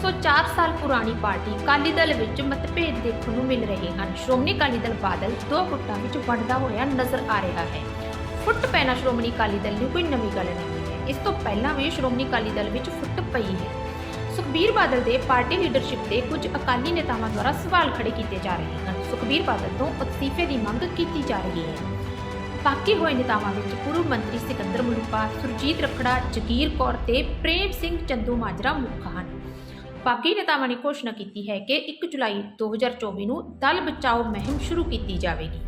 104 ਸਾਲ ਪੁਰਾਣੀ ਪਾਰਟੀ ਅਕਾਲੀ ਦਲ ਵਿੱਚ ਮਤਭੇਦ ਦੇਖਣ ਨੂੰ ਮਿਲ ਰਹੇ ਹਨ। ਸ਼੍ਰੋਮਣੀ ਅਕਾਲੀ ਦਲ ਬਾਦਲ ਦੋ ਗੁੱਟਾਂ ਵਿੱਚ ਵੰਡਦਾ ਹੋਇਆ ਨਜ਼ਰ ਆ ਰਿਹਾ ਹੈ। ਫੁੱਟ ਪੈਣਾ ਸ਼੍ਰੋਮਣੀ ਅਕਾਲੀ ਦਲ ਲਈ ਕੋਈ ਨਵੀਂ ਗੱਲ ਨਹੀਂ ਹੈ। ਇਸ ਤੋਂ ਪਹਿਲਾਂ ਵੀ ਸ਼੍ਰੋਮਣੀ ਅਕਾਲੀ ਦਲ ਵਿੱਚ ਫੁੱਟ ਪਈ ਹੈ। ਸੁਖਬੀਰ ਬਾਦਲ ਦੇ ਪਾਰਟੀ ਲੀਡਰਸ਼ਿਪ ਤੇ ਕੁਝ ਅਕਾਲੀ ਨੇਤਾਵਾਂ ਦੁਆਰਾ ਸਵਾਲ ਖੜੇ ਕੀਤੇ ਜਾ ਰਹੇ ਹਨ। ਸੁਖਬੀਰ ਬਾਦਲ ਤੋਂ ਅਸਤੀਫੇ ਦੀ ਮੰਗ ਕੀਤੀ ਜਾ ਰਹੀ ਹੈ। ਬਾਕੀ ਹੋਏ ਨੇਤਾਵਾਂ ਵਿੱਚ ਪੂਰਵ ਮੰਤਰੀ ਸਿਕੰਦਰ ਮਲੂਕਾ, ਸੁਰਜੀਤ ਰਖੜਾ, ਜਗੀਰ ਕੌਰ ਤੇ ਪ੍ਰੇਮ ਸਿੰਘ ਚੰਦੂ ਮਾਜਰਾ ਮੁੱਖ ਹਨ। ਬਾਕੀ ਨੇਤਾਵਾਂ ਨੇ ਘੋਸ਼ਣਾ ਕੀਤੀ ਹੈ ਕਿ 1 ਜੁਲਾਈ 2024 ਨੂੰ ਦਲ ਬਚਾਓ ਮੁਹਿੰਮ ਸ਼ੁਰੂ ਕੀਤੀ ਜਾਵੇਗੀ।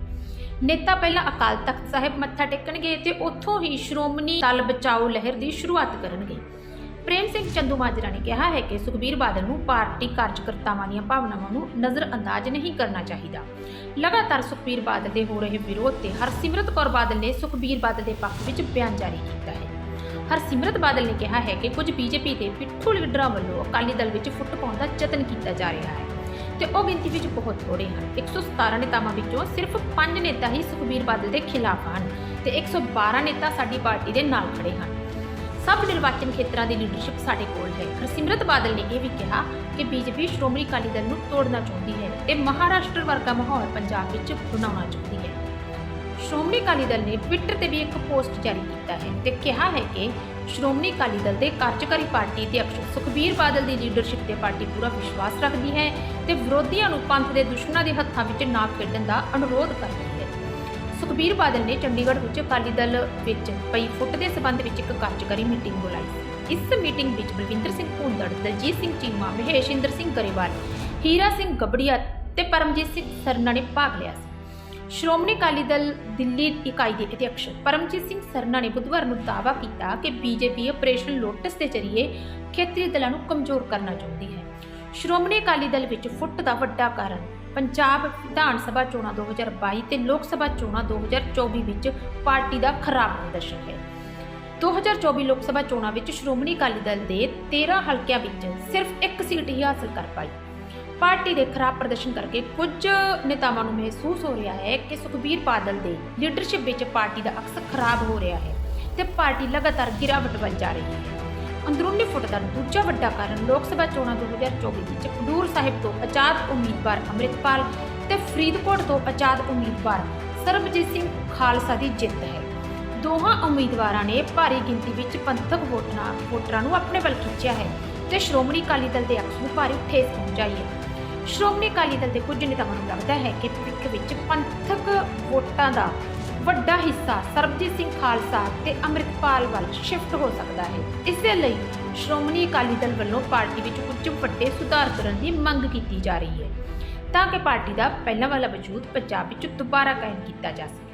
ਨੇਤਾ ਪਹਿਲਾਂ ਅਕਾਲ ਤਖਤ ਸਾਹਿਬ ਮੱਥਾ ਟੇਕਣਗੇ ਤੇ ਉੱਥੋਂ ਹੀ ਸ਼੍ਰੋਮਣੀ ਦਲ ਬਚਾਓ ਲਹਿਰ ਦੀ ਸ਼ੁਰੂਆਤ ਕਰਨਗੇ। ਪ੍ਰੇਮ ਸਿੰਘ ਚੰਦੂ ਮਾਜਰਾ ਨੇ ਕਿਹਾ ਹੈ ਕਿ ਸੁਖਬੀਰ ਬਾਦਲ ਨੂੰ ਪਾਰਟੀ ਕਾਰਜਕਰਤਾਵਾਂ ਦੀਆਂ ਭਾਵਨਾਵਾਂ ਨੂੰ ਨਜ਼ਰਅੰਦਾਜ਼ ਨਹੀਂ ਕਰਨਾ ਚਾਹੀਦਾ। ਲਗਾਤਾਰ ਸੁਖਬੀਰ ਬਾਦਲ ਦੇ ਹੋ ਰਹੇ ਵਿਰੋਧ ਤੇ ਹਰਸਿਮਰਤ ਕੌਰ ਬਾਦਲ ਨੇ ਸੁਖਬੀਰ ਬਾਦਲ ਦੇ ਪੱਖ ਵਿੱਚ ਬਿਆਨ ਜਾਰੀ ਕੀਤਾ ਹੈ। ਹਰਸਿਮਰਤ ਬਾਦਲ ਨੇ ਕਿਹਾ ਹੈ ਕਿ ਕੁਝ ਬੀਜੇਪੀ ਦੇ ਪਿੱਠੂ ਲੀਡਰਾਂ ਵੱਲੋਂ ਅਕਾਲੀ ਦਲ ਵਿੱਚ ਫੁੱਟ ਪਾਉਣ ਦਾ ਯਤਨ ਕੀਤਾ ਜਾ ਰਿਹਾ ਹੈ ਤੇ ਉਹ ਗਿਣਤੀ ਵਿੱਚ ਬਹੁਤ ਥੋੜੇ ਹਨ। 117 ਨੇਤਾਵਾਂ ਵਿੱਚੋਂ ਸਿਰਫ 5 ਨੇਤਾ ਹੀ ਸੁਖਬੀਰ ਬਾਦਲ ਦੇ ਖਿਲਾਫ ਹਨ ਤੇ 112 ਨੇਤਾ ਸਾਡੀ ਪਾਰਟੀ ਦੇ ਨਾਲ ਖੜੇ ਹਨ। ਸਭ ਨਿਰਵਾਚਨ ਖੇਤਰਾਂ ਦੀ ਲੀਡਰਸ਼ਿਪ ਸਾਡੇ ਕੋਲ ਹੈ। ਹਰਸਿਮਰਤ ਬਾਦਲ ਨੇ ਇਹ ਵੀ ਕਿਹਾ ਕਿ ਬੀਜੇਪੀ ਸ਼੍ਰੋਮਣੀ ਅਕਾਲੀ ਦਲ ਨੂੰ ਤੋੜਨਾ ਚਾਹੁੰਦੀ ਹੈ ਤੇ ਮਹਾਰਾਸ਼ਟਰ ਵਰਗਾ ਮਾਹੌਲ ਪੰਜਾਬ ਵਿੱਚ ਬਣਾਉਣਾ ਚਾਹੁੰਦੀ ਹੈ। ਸ਼੍ਰੋਮਣੀ ਅਕਾਲੀ ਦਲ ਨੇ ਟਵਿੱਟਰ ਤੇ ਵੀ ਇੱਕ ਪੋਸਟ ਜਾਰੀ ਕੀਤਾ ਹੈ ਤੇ ਕਿਹਾ ਹੈ ਕਿ ਸ਼੍ਰੋਮਣੀ ਅਕਾਲੀ ਦਲ ਦੇ ਕਾਰਜਕਾਰੀ ਪਾਰਟੀ ਅਧਿਕਸ਼ ਸੁਖਬੀਰ ਬਾਦਲ ਦੀ ਲੀਡਰਸ਼ਿਪ ਤੇ ਪਾਰਟੀ ਪੂਰਾ ਵਿਸ਼ਵਾਸ ਰੱਖਦੀ ਹੈ ਤੇ ਵਿਰੋਧੀਆਂ ਨੂੰ ਪੰਥ ਦੇ ਦੁਸ਼ਮਣਾਂ ਦੇ ਹੱਥਾਂ ਵਿੱਚ ਨਾ ਖੇਡਣ ਦਾ ਅਨੁਰੋਧ ਕਰਦੀ ਹੈ। ਸੁਖਬੀਰ ਬਾਦਲ ਨੇ ਚੰਡੀਗੜ੍ਹ ਵਿੱਚ ਅਕਾਲੀ ਦਲ ਵਿੱਚ ਪਈ ਫੁੱਟ ਦੇ ਸਬੰਧ ਵਿੱਚ ਇੱਕ ਕਾਰਜਕਾਰੀ ਮੀਟਿੰਗ ਬੁਲਾਈ ਇਸ ਮੀਟਿੰਗ ਵਿੱਚ ਬਲਵਿੰਦਰ ਸਿੰਘ ਭੁੰਦੜ, ਦਲਜੀਤ ਸਿੰਘ ਚੀਮਾ ਮਹੇਸ਼ਿੰਦਰ ਸਿੰਘ ਗਰੇਵਾਲ, ਹੀਰਾ ਸਿੰਘ ਗੱਬੜੀਆ ਤੇ ਪਰਮਜੀਤ ਸਿੰਘ ਸਰਨਾ ਨੇ ਭਾਗ ਲਿਆ ਸੀ। ਸ਼੍ਰੋਮਣੀ ਅਕਾਲੀ ਦਲ ਦਿੱਲੀ ਇਕਾਈ ਦੇ ਅਧਿਕਸ਼ ਪਰਮਜੀਤ ਸਿੰਘ ਸਰਨਾ ਨੇ ਬੁੱਧਵਾਰ ਨੂੰ ਦਾਅਵਾ ਕੀਤਾ ਕਿ ਬੀਜੇਪੀ ਆਪਰੇਸ਼ਨ ਲੋਟਸ ਦੇ ਜ਼ਰੀਏ ਖੇਤਰੀ ਦਲਾਂ ਨੂੰ ਕਮਜ਼ੋਰ ਕਰਨਾ ਚਾਹੁੰਦੀ ਹੈ। ਸ਼੍ਰੋਮਣੀ ਅਕਾਲੀ ਦਲ ਵਿੱਚ ਫੁੱਟ ਦਾ ਵੱਡਾ ਕਾਰਨ ਪੰਜਾਬ ਵਿਧਾਨ ਸਭਾ ਚੋਣਾਂ 2022 ਤੇ ਲੋਕ ਸਭਾ ਚੋਣਾਂ 2024 ਵਿੱਚ ਪਾਰਟੀ ਦਾ ਖਰਾਬ ਪ੍ਰਦਰਸ਼ਨ ਹੈ। 2024 ਲੋਕ ਸਭਾ ਚੋਣਾਂ ਵਿੱਚ ਸ਼੍ਰੋਮਣੀ ਅਕਾਲੀ ਦਲ ਦੇ 13 ਹਲਕਿਆਂ ਵਿੱਚ ਸਿਰਫ ਇੱਕ ਸੀਟ ਹੀ ਹਾਸਲ ਕਰ ਪਾਈ। ਪਾਰਟੀ ਦੇ ਖਰਾਬ ਪ੍ਰਦਰਸ਼ਨ ਕਰਕੇ ਕੁਝ ਨੇਤਾਵਾਂ ਨੂੰ ਮਹਿਸੂਸ ਹੋ ਰਿਹਾ ਹੈ ਕਿ ਸੁਖਬੀਰ ਬਾਦਲ ਦੇ ਲੀਡਰਸ਼ਿਪ ਵਿੱਚ ਪਾਰਟੀ ਦਾ ਅਕਸ ਖਰਾਬ ਹੋ ਰਿਹਾ ਹੈ ਤੇ ਪਾਰਟੀ ਲਗਾਤਾਰ ਗਿਰਾਵਟ ਵੱਲ ਜਾ ਰਹੀ ਹੈ। ਅੰਦਰੂਨੀ ਫੁੱਟ ਦਾ ਦੂਜਾ ਵੱਡਾ ਕਾਰਨ ਲੋਕ ਸਭਾ ਚੋਣਾਂ 2024 ਵਿੱਚ ਖਡੂਰ ਸਾਹਿਬ ਤੋਂ ਆਜ਼ਾਦ ਉਮੀਦਵਾਰ ਅੰਮ੍ਰਿਤਪਾਲ ਤੇ ਫਰੀਦਕੋਟ ਤੋਂ ਆਜ਼ਾਦ ਉਮੀਦਵਾਰ ਸਰਬਜੀਤ ਸਿੰਘ ਖਾਲਸਾ ਦੀ ਜਿੱਤ ਹੈ। ਦੋਹਾਂ ਉਮੀਦਵਾਰਾਂ ਨੇ ਭਾਰੀ ਗਿਣਤੀ ਵਿੱਚ ਪੰਥਕ ਵੋਟਰਾਂ ਵੋਟਰਾਂ ਨੂੰ ਆਪਣੇ ਵੱਲ ਖਿੱਚਿਆ ਹੈ। ਤੇ ਸ਼੍ਰੋਮਣੀ ਅਕਾਲੀ ਦਲ ਦੇ ਅਕਸ ਨੂੰ ਭਾਰੀ ਠੇਸ ਪਹੁੰਚਾਈ ਹੈ। ਸ਼੍ਰੋਮਣੀ ਅਕਾਲੀ ਦਲ ਦੇ ਕੁਝ ਨੇਤਾਵਾਂ ਨੂੰ ਲੱਗਦਾ ਹੈ ਕਿ ਭਵਿੱਖ ਵਿੱਚ ਪੰਥਕ ਵੋਟਾਂ ਦਾ ਵੱਡਾ ਹਿੱਸਾ ਸਰਬਜੀਤ ਸਿੰਘ ਖਾਲਸਾ ਤੇ ਅੰਮ੍ਰਿਤਪਾਲ ਵੱਲ ਸ਼ਿਫਟ ਹੋ ਸਕਦਾ ਹੈ। ਇਸੇ ਲਈ ਸ਼੍ਰੋਮਣੀ ਅਕਾਲੀ ਦਲ ਵੱਲੋਂ ਪਾਰਟੀ ਵਿੱਚ ਕੁਝ ਵੱਡੇ ਸੁਧਾਰ ਕਰਨ ਦੀ ਮੰਗ ਕੀਤੀ ਜਾ ਰਹੀ ਹੈ। ਤਾਂ ਕਿ ਪਾਰਟੀ ਦਾ ਪਹਿਲਾਂ ਵਾਲਾ ਵਜੂਦ ਪੰਜਾਬ ਵਿੱਚ ਦੁਬਾਰਾ ਕਾਇਮ ਕੀਤਾ ਜਾ ਸਕੇ।